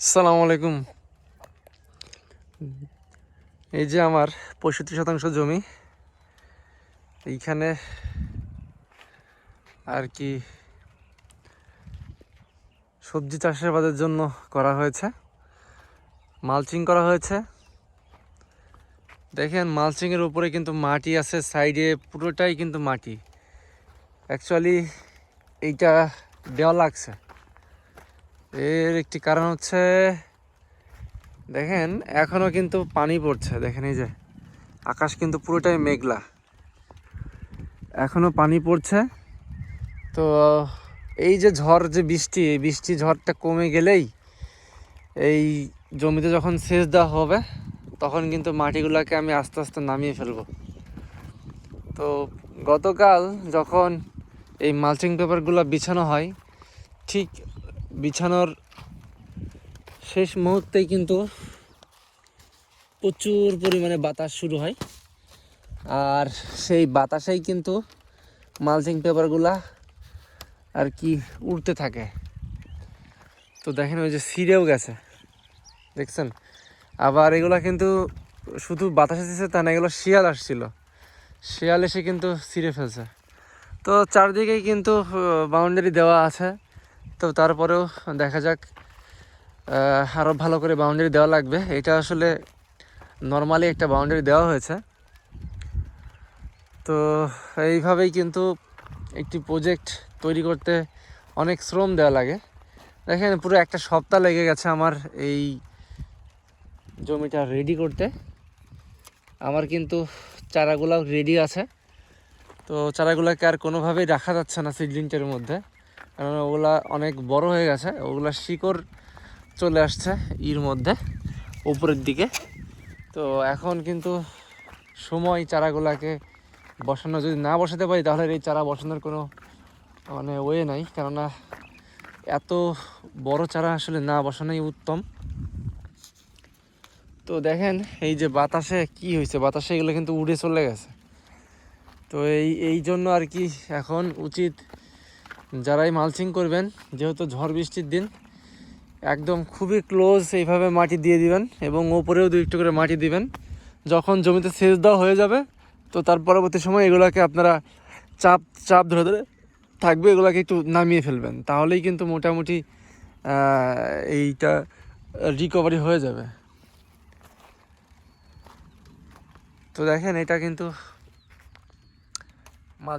আসসালামু আলাইকুম। এই যে আমার পঁয়ষট্টি শতাংশ জমি, এইখানে আর কি সবজি চাষাবাদের জন্য করা হয়েছে, মালচিং করা হয়েছে। দেখেন, মালচিংয়ের উপরে কিন্তু মাটি আছে, সাইডে পুরোটাই কিন্তু মাটি। অ্যাকচুয়ালি এইটা দেওয়া লাগছে। এর একটি কারণ হচ্ছে, দেখেন, এখনও কিন্তু পানি পড়ছে, দেখেন এই যে, আকাশ কিন্তু পুরোটাই মেঘলা। এখনও পানি পড়ছে। তো, এই যে ঝড়, যে বৃষ্টি, এই বৃষ্টি ঝড়টা কমে গেলেই এই জমিতে যখন সেচ দেওয়া হবে, তখন কিন্তু মাটিগুলোকে আমি আস্তে আস্তে নামিয়ে ফেলব। তো, গতকাল যখন এই মালচিং পেপারগুলো বিছানো হয়, ঠিক বিছানোর শেষ মুহূর্তেই কিন্তু প্রচুর পরিমাণে বাতাস শুরু হয়। আর সেই বাতাসেই কিন্তু মালচিং পেপারগুলা আর কি উড়তে থাকে। তো দেখেন ওই যে ছিঁড়েও গেছে। দেখছেন? আবার এগুলা কিন্তু শুধু বাতাস এসেছে তা না, এগুলো শিয়াল আসছিল। শিয়াল এসে কিন্তু ছিঁড়ে ফেলছে। তো চারদিকেই কিন্তু বাউন্ডারি দেওয়া আছে। তো তারপরেও দেখা যাক আরও ভালো করে বাউন্ডারি দেওয়া লাগবে। এটা আসলে নর্মালি একটা বাউন্ডারি দেওয়া হয়েছে। তো এইভাবেই কিন্তু একটি প্রজেক্ট তৈরি করতে অনেক শ্রম দেওয়া লাগে। দেখেন, পুরো একটা সপ্তাহ লেগে গেছে আমার এই জমিটা রেডি করতে। আমার কিন্তু চারাগুলাও রেডি আছে। তো চারাগুলোকে আর কোনোভাবেই রাখা যাচ্ছে না সিডলিংটার মধ্যে। কারণ ওগুলা অনেক বড় হয়ে গেছে, ওগুলা শিকড় চলে আসছে ইর মধ্যে, উপরের দিকে। তো এখন কিন্তু সময় চারাগুলাকে বসানো, যদি না বসাতে পারি তাহলে এই চারা বসানোর কোনো মানে ওয়ে নাই। কেননা এত বড় চারা আসলে না বসানোই উত্তম। তো দেখেন এই যে বাতাসে কি হয়েছে, বাতাসে এগুলো কিন্তু উড়ে চলে গেছে। তো এই এই জন্য আর কি এখন উচিত যারাই মালচিং করবেন, যেহেতু ঝড় বৃষ্টির দিন, একদম খুবই ক্লোজ এইভাবে মাটি দিয়ে দিবেন এবং ওপরেও দু একটু করে মাটি দিবেন। যখন জমিতে সেচ দেওয়া হয়ে যাবে, তো তার পরবর্তী সময় এগুলোকে আপনারা চাপ চাপ ধরে ধরে থাকবে, এগুলোকে একটু নামিয়ে ফেলবেন। তাহলেই কিন্তু মোটামুটি এইটা রিকভারি হয়ে যাবে। তো দেখেন, এটা কিন্তু